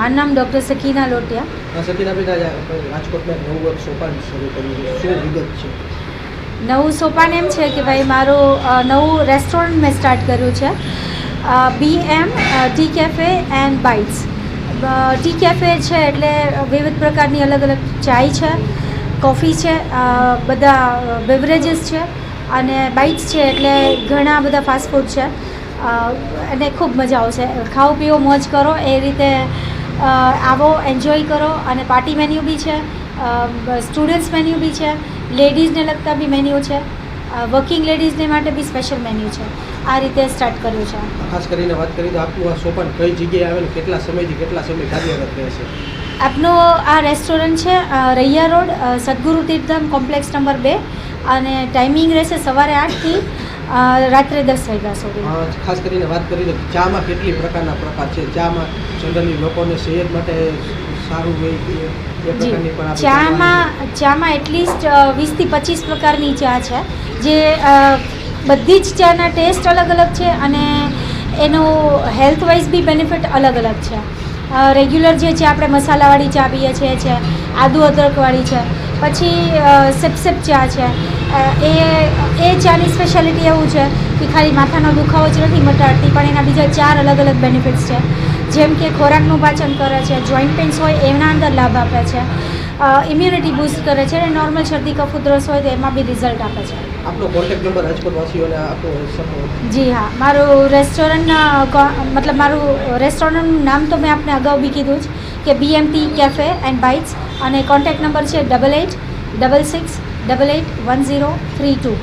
મારું નામ ડૉક્ટર સકીના લોટિયા. સકીના રાજકોટમાં નવું એક સોપાન શરૂ કર્યું છે. શું વિગત છે? નવું સોપાન એમ છે કે ભાઈ મારું નવું રેસ્ટોરન્ટ મેં સ્ટાર્ટ કર્યું છે. B M T cafe and bites tea cafe છે એટલે વિવિધ પ્રકારની અલગ અલગ ચાય છે કોફી છે બધા બેવરેજીસ છે અને બાઇટ્સ છે એટલે ઘણા બધા ફાસ્ટફૂડ છે. અને ખૂબ મજા આવશે. ખાઓ પીઓ મોજ કરો એ રીતે આવો એન્જોય કરો અને પાર્ટી મેન્યુ બી છે સ્ટુડન્ટ્સ મેન્યુ બી છે લેડીઝને લગતા બી મેન્યુ છે વર્કિંગ લેડીઝને માટે બી સ્પેશિયલ મેન્યુ છે. આ રીતે સ્ટાર્ટ કર્યું છે. ખાસ કરીને વાત કરી તો આપનું આ સોપાન કઈ જગ્યાએ આવેલ કેટલા સમયથી કેટલા સમય કાર્યરત રહેશે આપનો આ રેસ્ટોરન્ટ છે રૈયા રોડ સદગુરુ તીર્થધામ કોમ્પ્લેક્સ નંબર બે અને ટાઈમિંગ રહેશે સવારે આઠથી રાત્રે દસ વાગ્યા સુધી. ખાસ કરીને વાત કરીને ચામાં કેટલી પ્રકારના પ્રકાર છે? ચામાં જનરલી લોકોને સેહત માટે સારું હોય ચામાં ચામાં એટલીસ્ટ વીસથી પચીસ પ્રકારની ચા છે જે બધી જ ચાના ટેસ્ટ અલગ અલગ છે અને એનો હેલ્થ વાઇઝ બી બેનિફિટ અલગ અલગ છે રેગ્યુલર જે છે આપણે મસાલાવાળી ચા પીએ છીએ છે. આદુ અદરકવાળી છે. પછી સેપ સેપ ચા છે. એ એ ચાની સ્પેશિયાલિટી એવું છે કે ખાલી માથાનો દુખાવો જ નથી મટાડતી પણ એના બીજા ચાર અલગ અલગ બેનિફિટ્સ છે. જેમ કે ખોરાકનું પાચન કરે છે જોઈન્ટ પેન્સ હોય એના અંદર લાભ આપે છે. ઇમ્યુનિટી બૂસ્ટ કરે છે અને નોર્મલ શરદી કફ ઉધરસ હોય તો એમાં બી રિઝલ્ટ આપે છે. આપનો કોન્ટેક્ટ નંબર રાજકોટવાસીઓને આપો જી હા. મારું રેસ્ટોરન્ટ મતલબ મારું રેસ્ટોરન્ટનું નામ તો મેં આપને અગાઉ બી કીધું જ કે બીએમટી કેફે એન્ડ બાઇટ્સ અને કોન્ટેક્ટ નંબર છે double eight double six double eight one zero three two